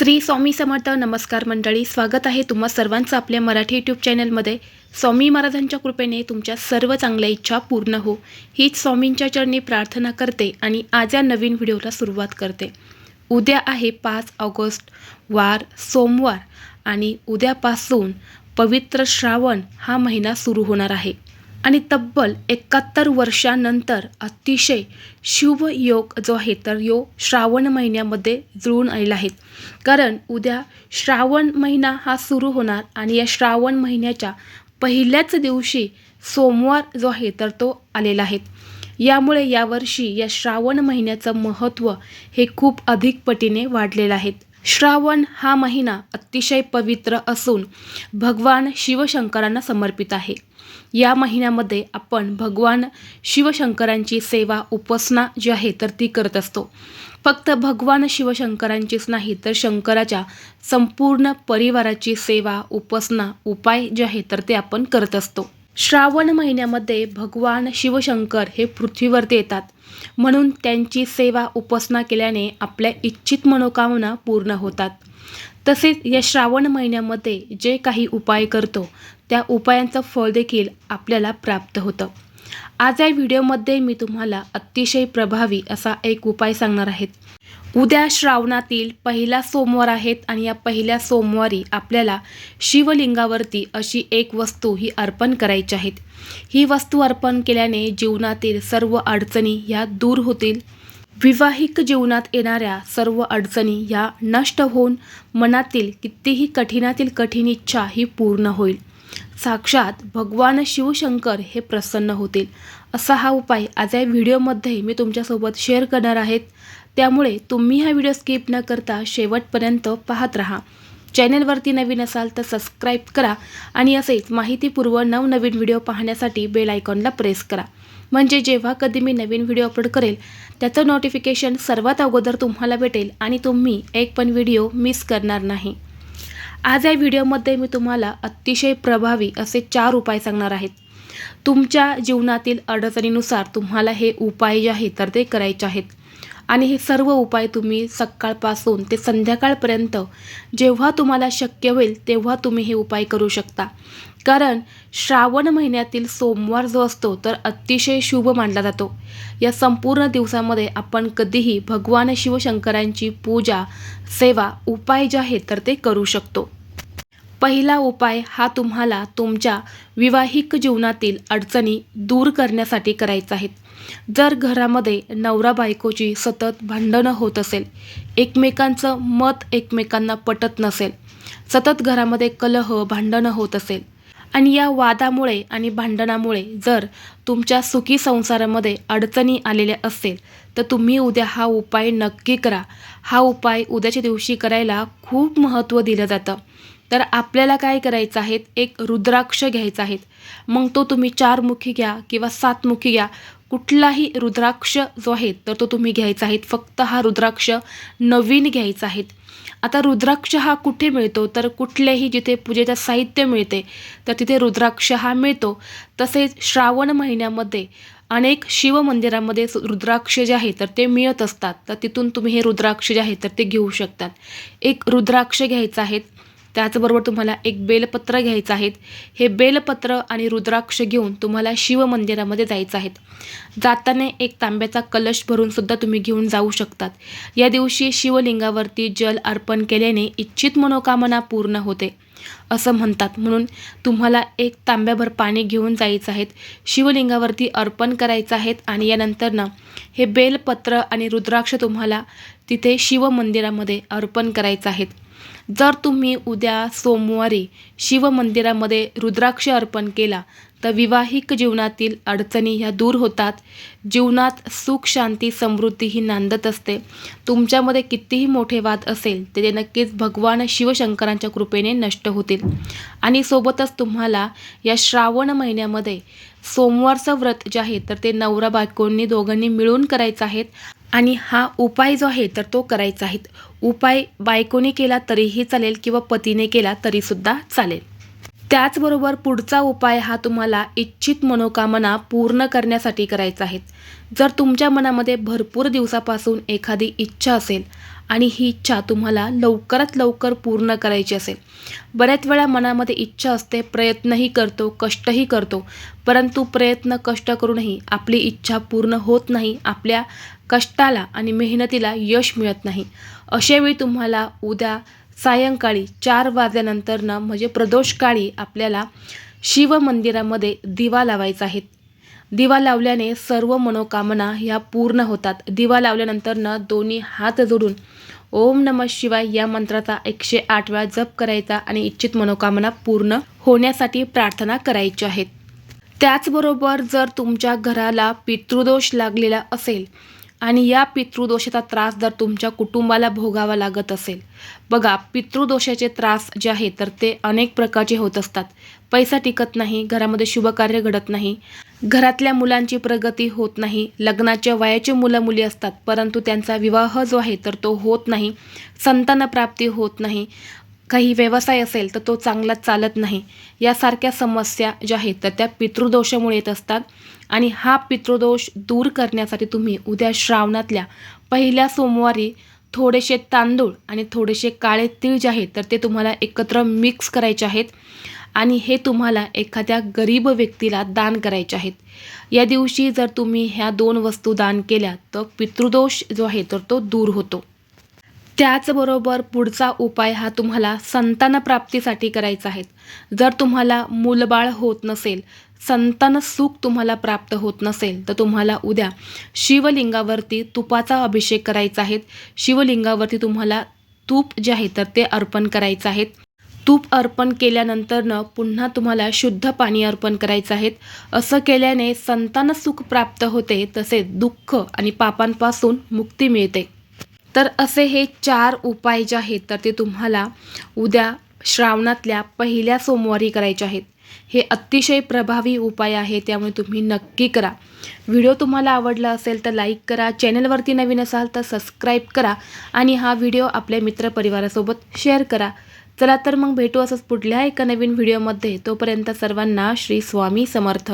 श्री स्वामी समर्थ नमस्कार मंडळी स्वागत आहे तुम्हा सर्वांचं आपल्या मराठी यूट्यूब चॅनलमध्ये स्वामी महाराजांच्या कृपेने तुमच्या सर्व चांगल्या इच्छा पूर्ण हो. हीच स्वामींच्या चरणी प्रार्थना करते आणि आज या नवीन व्हिडिओला सुरुवात करते. उद्या आहे पाच ऑगस्ट वार सोमवार आणि उद्यापासून पवित्र श्रावण हा महिना सुरू होणार आहे. आणि तब्बल एकाहत्तर वर्षानंतर अतिशय शुभ योग जो आहे तर यो श्रावण महिन्यामध्ये जुळून आलेला आहे. कारण उद्या श्रावण महिना हा सुरू होणार आणि या श्रावण महिन्याच्या पहिल्याच दिवशी सोमवार जो आहे तर तो आलेला आहे. यामुळे यावर्षी या श्रावण महिन्याचं महत्त्व हे खूप अधिक पटीने वाढलेलं आहे. श्रावण हा महिना अतिशय पवित्र असून भगवान शिवशंकरांना समर्पित आहे. या महिन्यामध्ये आपण भगवान शिवशंकरांची सेवा उपासना जी आहे तर ती करत असतो. फक्त भगवान शिवशंकरांचीच नाही तर शंकराच्या संपूर्ण परिवाराची सेवा उपासना उपाय जे आहे तर ते आपण करत असतो. श्रावण महिन्यामध्ये भगवान शिवशंकर हे पृथ्वीवरती येतात. म्हणून त्यांची सेवा उपासना केल्याने आपल्या इच्छित मनोकामना पूर्ण होतात. तसेच या श्रावण महिन्यामध्ये जे काही उपाय करतो त्या उपायांचं फळ देखील आपल्याला प्राप्त होतं. आज या व्हिडिओमध्ये मी तुम्हाला अतिशय प्रभावी असा एक उपाय सांगणार आहेत उद्या श्रावणातील पहिला सोमवार आहेत आणि या पहिल्या सोमवारी आपल्याला शिवलिंगावरती अशी एक वस्तू ही अर्पण करायची आहेत ही वस्तू अर्पण केल्याने जीवनातील सर्व अडचणी ह्या दूर होतील. विवाहिक जीवनात येणाऱ्या सर्व अडचणी ह्या नष्ट होऊन मनातील कितीही कठीणातील कठीण इच्छा ही पूर्ण होईल. साक्षात भगवान शिवशंकर हे प्रसन्न होतील. असा हा उपाय आज या व्हिडिओमध्ये मी तुमच्यासोबत शेअर करणार आहेत. त्यामुळे तुम्ही हा व्हिडिओ स्किप न करता शेवटपर्यंत पाहत राहा. चॅनलवरती नवीन असाल तर सबस्क्राईब करा आणि असेच माहितीपूर्व नवनवीन व्हिडिओ पाहण्यासाठी बेल आयकॉनला प्रेस करा. म्हणजे जेव्हा कधी मी नवीन व्हिडिओ अपलोड करेल त्याचं नोटिफिकेशन सर्वात अगोदर तुम्हाला भेटेल आणि तुम्ही एक पण व्हिडिओ मिस करणार नाही. आज या व्हिडिओमध्ये मी तुम्हाला अतिशय प्रभावी असे चार उपाय सांगणार आहेत तुमच्या जीवनातील अडचणीनुसार तुम्हाला हे उपाय जे आहेत तर ते करायचे आहेत. आणि हे सर्व उपाय तुम्ही सकाळपासून ते संध्याकाळपर्यंत जेव्हा तुम्हाला शक्य होईल तेव्हा तुम्ही हे उपाय करू शकता. कारण श्रावण महिन्यातील सोमवार जो असतो तर अतिशय शुभ मानला जातो. या संपूर्ण दिवसामध्ये आपण कधीही भगवान शिवशंकरांची पूजा सेवा उपाय जे आहेत तर ते करू शकतो. पहिला उपाय हा तुम्हाला तुमच्या विवाहिक जीवनातील अडचणी दूर करण्यासाठी करायचा आहेत जर घरामध्ये नवरा बायकोची सतत भांडणं होत असेल एकमेकांचं मत एकमेकांना पटत नसेल सतत घरामध्ये कलह भांडणं होत असेल आणि या वादामुळे आणि भांडणामुळे जर तुमच्या सुखी संसारामध्ये अडचणी आलेल्या असेल तर तुम्ही उद्या हा उपाय नक्की करा. हा उपाय उद्याच्या दिवशी करायला खूप महत्त्व दिलं जातं. तर आपल्याला काय करायचं आहे एक रुद्राक्ष घ्यायचा आहे मग तो तुम्ही चारमुखी घ्या किंवा सातमुखी घ्या. कुठलाही रुद्राक्ष जो आहे तर तो तुम्ही घ्यायचा आहे. फक्त हा रुद्राक्ष नवीन घ्यायचा आहे. आता रुद्राक्ष हा कुठे मिळतो? तर कुठल्याही जिथे पूजेचं साहित्य मिळते तर तिथे रुद्राक्ष हा मिळतो. तसेच श्रावण महिन्यामध्ये अनेक शिव मंदिरामध्ये रुद्राक्ष जे आहे तर ते मिळत असतात. तर तिथून तुम्ही हे रुद्राक्ष जे आहे तर ते घेऊ शकतात. एक रुद्राक्ष घ्यायचं आहे. त्याचबरोबर तुम्हाला एक बेलपत्र घ्यायचं आहेत. हे बेलपत्र आणि रुद्राक्ष घेऊन तुम्हाला शिव मंदिरामध्ये जायचं आहेत. जाताना एक तांब्याचा कलश भरूनसुद्धा तुम्ही घेऊन जाऊ शकतात. या दिवशी शिवलिंगावरती जल अर्पण केल्याने इच्छित मनोकामना पूर्ण होते. असं म्हणतात. म्हणून तुम्हाला एक तांब्याभर पाणी घेऊन जायचं आहे शिवलिंगावरती अर्पण करायचं आहेत आणि यानंतरनं हे बेलपत्र आणि रुद्राक्ष तुम्हाला तिथे शिव मंदिरामध्ये अर्पण करायचं आहेत. जर तुम्ही उद्या सोमवारी शिव मंदिरामध्ये रुद्राक्ष अर्पण केला तर विवाहिक जीवनातील अडचणी ह्या दूर होतात. जीवनात सुख शांती समृद्धी ही नांदत असते. तुमच्यामध्ये कितीही मोठे वाद असेल तर ते नक्कीच भगवान शिवशंकरांच्या कृपेने नष्ट होतील. आणि सोबतच तुम्हाला या श्रावण महिन्यामध्ये सोमवारचं व्रत जे आहे तर ते नवरा बायकोंनी दोघांनी मिळून करायचं आहेत आणि हा उपाय जो आहे तर तो करायचा आहे. उपाय बायकोने केला तरीही चालेल किंवा पतीने केला तरीसुद्धा चालेल. त्याचबरोबर पुढचा उपाय हा तुम्हाला इच्छित मनोकामना पूर्ण करण्यासाठी करायचा आहे. जर तुमच्या मनामध्ये भरपूर दिवसापासून एखादी इच्छा असेल आणि ही इच्छा तुम्हाला लवकरात लवकर पूर्ण करायची असेल. बऱ्याच वेळा मनामध्ये इच्छा असते प्रयत्नही करतो कष्टही करतो. परंतु प्रयत्न कष्ट करूनही आपली इच्छा पूर्ण होत नाही आपल्या कष्टाला आणि मेहनतीला यश मिळत नाही. अशावेळी तुम्हाला उद्या सायंकाळी चार वाजल्यानंतरनं म्हणजे प्रदोषकाळी आपल्याला शिव मंदिरामध्ये दिवा लावायचा आहे. दिवा लावल्याने सर्व मनोकामना ह्या पूर्ण होतात. दिवा लावल्यानंतरनं दोन्ही हात जोडून ओम नम शिवाय या मंत्राचा एकशे आठ वेळा जप करायचा आणि इच्छित मनोकामना पूर्ण होण्यासाठी प्रार्थना करायची आहेत त्याचबरोबर जर तुमच्या घराला पितृदोष लागलेला असेल आणि या पितृदोषाचा त्रास जर तुमच्या कुटुंबाला भोगावा लागत असेल. बघा पितृदोषाचे त्रास जे आहे तर ते अनेक प्रकारचे होत असतात. पैसा टिकत नाही घरामध्ये शुभकार्य घडत नाही घरातल्या मुलांची प्रगती होत नाही लग्नाच्या वयाचे मुलं मुली असतात परंतु त्यांचा विवाह जो आहे तर तो होत नाही संतानप्राप्ती होत नाही काही व्यवसाय असेल तर तो चांगला चालत नाही. यासारख्या समस्या ज्या आहेत तर त्या पितृदोषामुळे येत असतात. आणि हा पितृदोष दूर करण्यासाठी तुम्ही उद्या श्रावणातल्या पहिल्या सोमवारी थोडेसे तांदूळ आणि थोडेसे काळे तीळ जे आहेत तर ते तुम्हाला एकत्र मिक्स करायचे आहेत आणि हे तुम्हाला एखाद्या गरीब व्यक्तीला दान करायचे आहेत. या दिवशी जर तुम्ही ह्या दोन वस्तू दान केल्या तर पितृदोष जो आहे तर तो दूर होतो. त्याचबरोबर पुढचा उपाय हा तुम्हाला संतानप्राप्तीसाठी करायचा आहे. जर तुम्हाला मूलबाळ होत नसेल संतान सुख तुम्हाला प्राप्त होत नसेल तर तुम्हाला उद्या शिवलिंगावरती तुपाचा अभिषेक करायचा आहे. शिवलिंगावरती तुम्हाला तूप जे आहे तर ते अर्पण करायचं आहे. तूप अर्पण केल्यानंतरनं पुन्हा तुम्हाला शुद्ध पाणी अर्पण करायचं आहे. असं केल्याने संतान सुख प्राप्त होते तसेच दुःख आणि पापांपासून मुक्ती मिळते. तर असे हे चार उपाय जे आहेत तर ते तुम्हाला उद्या श्रावणातल्या पहिल्या सोमवारी करायचे आहेत. हे अतिशय प्रभावी उपाय आहे त्यामुळे तुम्ही नक्की करा. व्हिडिओ तुम्हाला आवडला असेल तर लाईक करा चॅनलवरती नवीन असाल तर सबस्क्राईब करा आणि हा व्हिडिओ आपल्या मित्रपरिवारासोबत शेअर करा. चला तर मग भेटू असंच पुढल्या एका नवीन व्हिडिओमध्ये. तोपर्यंत सर्वांना श्री स्वामी समर्थ.